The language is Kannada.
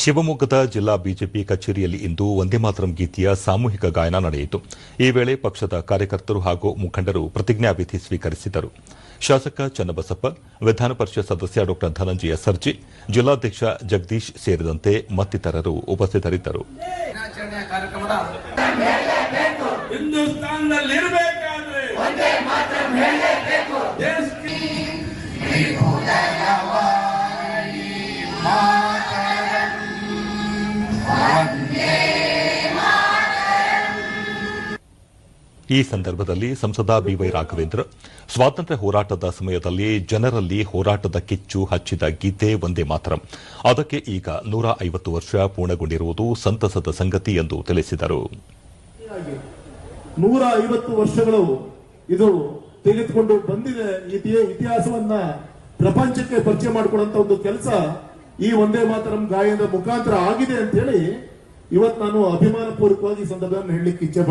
ಶಿವಮೊಗ್ಗದ ಜಿಲ್ಲಾ ಬಿಜೆಪಿ ಕಚೇರಿಯಲ್ಲಿ ಇಂದು ವಂದೇ ಮಾತರಂ ಗೀತೆಯ ಸಾಮೂಹಿಕ ಗಾಯನ ನಡೆಯಿತು. ಈ ವೇಳೆ ಪಕ್ಷದ ಕಾರ್ಯಕರ್ತರು ಹಾಗೂ ಮುಖಂಡರು ಪ್ರತಿಜ್ಞಾವಿಧಿ ಸ್ವೀಕರಿಸಿದರು. ಶಾಸಕ ಚನ್ನಬಸಪ್ಪ, ವಿಧಾನ ಪರಿಷತ್ ಸದಸ್ಯ ಡಾ ಧನಂಜಯ ಸರ್ಜಿ, ಜಿಲ್ಲಾಧ್ಯಕ್ಷ ಜಗದೀಶ್ ಸೇರಿದಂತೆ ಮತ್ತಿತರರು ಉಪಸ್ಥಿತರಿದ್ದರು. ಈ ಸಂದರ್ಭದಲ್ಲಿ ಸಂಸದ ಬಿವೈ ರಾಘವೇಂದ್ರ, ಸ್ವಾತಂತ್ರ್ಯ ಹೋರಾಟದ ಸಮಯದಲ್ಲಿ ಜನರಲ್ಲಿ ಹೋರಾಟದ ಕಿಚ್ಚು ಹಚ್ಚಿದ ಗೀತೆ ಒಂದೇ ಮಾತ್ರ. ಅದಕ್ಕೆ ಈಗ ನೂರ ಐವತ್ತು ವರ್ಷ ಪೂರ್ಣಗೊಂಡಿರುವುದು ಸಂತಸದ ಸಂಗತಿ ಎಂದು ತಿಳಿಸಿದರು. ನೂರ ಐವತ್ತು ವರ್ಷಗಳು ಇದು ತೆಗೆದುಕೊಂಡು ಬಂದಿದೆ. ಇತಿಹಾಸವನ್ನ ಪ್ರಪಂಚಕ್ಕೆ ಪರಿಚಯ ಮಾಡಿಕೊಡುವಂತ ಒಂದು ಕೆಲಸ ಈ ಒಂದೇ ಮಾತರಂ ಗಾಯನದ ಮುಖಾಂತರ ಆಗಿದೆ ಅಂತ ಹೇಳಿ ಇವತ್ತು ನಾನು ಅಭಿಮಾನ ಪೂರ್ವಕವಾಗಿ ಈ ಸಂದರ್ಭದಲ್ಲಿ ಹೇಳಲಿಕ್ಕೆ ಇಚ್ಛೆ